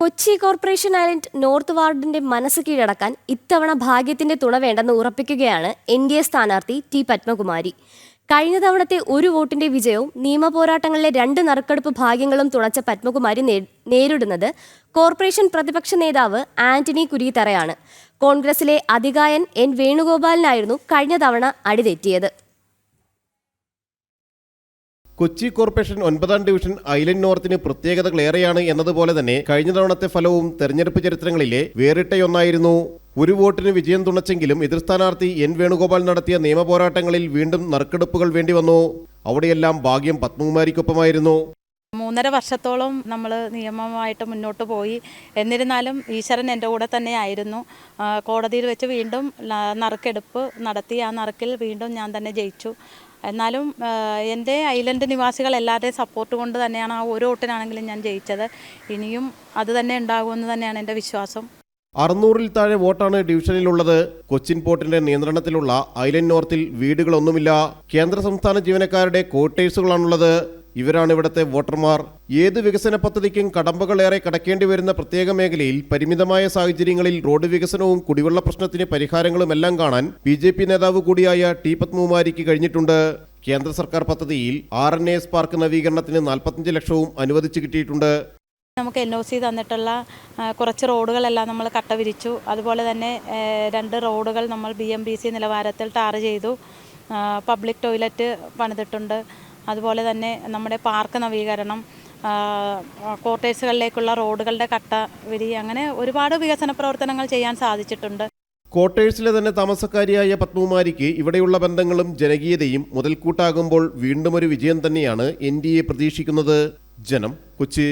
Kochi corporation island north വാർഡിന്റെ മനസ്സ് കീഴടക്കാൻ ഇത്തവണ ഭാഗ്യത്തിന്റെ തുണ വേണ്ടെന്ന് ഉറപ്പിക്കുകയാണ് എൻ ഡി എ സ്ഥാനാർത്ഥി ടി പത്മകുമാരി. കഴിഞ്ഞ തവണത്തെ ഒരു വോട്ടിന്റെ വിജയവും നിയമപോരാട്ടങ്ങളിലെ രണ്ട് നറുക്കെടുപ്പ് ഭാഗ്യങ്ങളും തുണച്ച പത്മകുമാരി നേരിടുന്നത് കോർപ്പറേഷൻ പ്രതിപക്ഷ നേതാവ് ആന്റണി കുരിത്തറയാണ് കോൺഗ്രസിലെ അധികായൻ എൻ വേണുഗോപാലിനായിരുന്നു കഴിഞ്ഞ തവണ അടിതെറ്റിയത്. കൊച്ചി കോർപ്പറേഷൻ ഒൻപതാം ഡിവിഷൻ ഐലൻഡ് നോർത്തിന് പ്രത്യേകതകളേറെയാണ് എന്നതുപോലെ തന്നെ കഴിഞ്ഞ തവണത്തെ ഫലവും തെരഞ്ഞെടുപ്പ് ചരിത്രങ്ങളിലെ വേറിട്ടയൊന്നായിരുന്നു. ഒരു വോട്ടിന് വിജയം തുണച്ചെങ്കിലും എതിർ സ്ഥാനാർത്ഥി എൻ വേണുഗോപാൽ നടത്തിയ നിയമപോരാട്ടങ്ങളിൽ വീണ്ടും നറുക്കെടുപ്പുകൾ വേണ്ടിവന്നു. അവിടെയെല്ലാം ഭാഗ്യം പത്മകുമാരിക്കൊപ്പമായിരുന്നു. മൂന്നര വർഷത്തോളം നമ്മൾ നിയമമായിട്ട് മുന്നോട്ട് പോയി. എന്നിരുന്നാലും ഈശ്വരൻ എന്റെ കൂടെ തന്നെ ആയിരുന്നു. കോടതിയിൽ വെച്ച് വീണ്ടും നറുക്കെടുപ്പ് നടത്തി. ആ നറുക്കിൽ വീണ്ടും ഞാൻ തന്നെ ജയിച്ചു. എന്നാലും എന്റെ ഐലൻഡ് നിവാസികൾ എല്ലാവരുടെയും സപ്പോർട്ട് കൊണ്ട് തന്നെയാണ് ആ ഓരോ വോട്ടിനാണെങ്കിലും ഞാൻ ജയിച്ചത്. ഇനിയും അത് തന്നെ ഉണ്ടാകുമെന്ന് തന്നെയാണ് എന്റെ വിശ്വാസം. അറുന്നൂറിൽ താഴെ വോട്ടാണ് ഡിവിഷനിലുള്ളത്. കൊച്ചിൻ പോർട്ടിന്റെ നിയന്ത്രണത്തിലുള്ള ഐലൻഡ് നോർത്തിൽ വീടുകളൊന്നുമില്ല. കേന്ദ്ര സംസ്ഥാന ജീവനക്കാരുടെ ക്വാർട്ടേഴ്സുകളാണുള്ളത്. ഇവരാണ് ഇവിടത്തെ വോട്ടർമാർ. ഏത് വികസന പദ്ധതിക്കും കടമ്പകളേറെ കടക്കേണ്ടി വരുന്ന പ്രത്യേക മേഖലയിൽ പരിമിതമായ സാഹചര്യങ്ങളിൽ റോഡ് വികസനവും കുടിവെള്ള പ്രശ്നത്തിന് പരിഹാരങ്ങളുമെല്ലാം കാണാൻ ബി ജെ പി നേതാവ് കൂടിയായ ടി പത്മകുമാരിക്ക് കഴിഞ്ഞിട്ടുണ്ട്. കേന്ദ്ര സർക്കാർ പദ്ധതിയിൽ ആർ എൻ എസ് പാർക്ക് നവീകരണത്തിന് നാൽപ്പത്തഞ്ച് ലക്ഷവും അനുവദിച്ചു കിട്ടിയിട്ടുണ്ട്. നമുക്ക് എൻ ഒ സി തന്നിട്ടുള്ള കുറച്ച് റോഡുകളെല്ലാം നമ്മൾ കട്ട വിരിച്ചു. അതുപോലെ തന്നെ രണ്ട് റോഡുകൾ നമ്മൾ ബി എം ബി സി നിലവാരത്തിൽ ടാർ ചെയ്തു. പബ്ലിക് ടോയ്ലറ്റ് പണിതിട്ടുണ്ട്. അതുപോലെ തന്നെ നമ്മുടെ പാർക്ക് നവീകരണം കോട്ടേഴ്സുകളിലേക്കുള്ള റോഡുകളുടെ കട്ട വിരി അങ്ങനെ ഒരുപാട് വികസന പ്രവർത്തനങ്ങൾ ചെയ്യാൻ സാധിച്ചിട്ടുണ്ട്. ക്വാർട്ടേഴ്സിലെ തന്നെ താമസക്കാരിയായ പത്മകുമാരിക്ക് ഇവിടെയുള്ള ബന്ധങ്ങളും ജനകീയതയും മുതൽക്കൂട്ടാകുമ്പോൾ വീണ്ടും ഒരു വിജയം തന്നെയാണ് എൻ ഡി എ പ്രതീക്ഷിക്കുന്നത്. ജനം കൊച്ചി.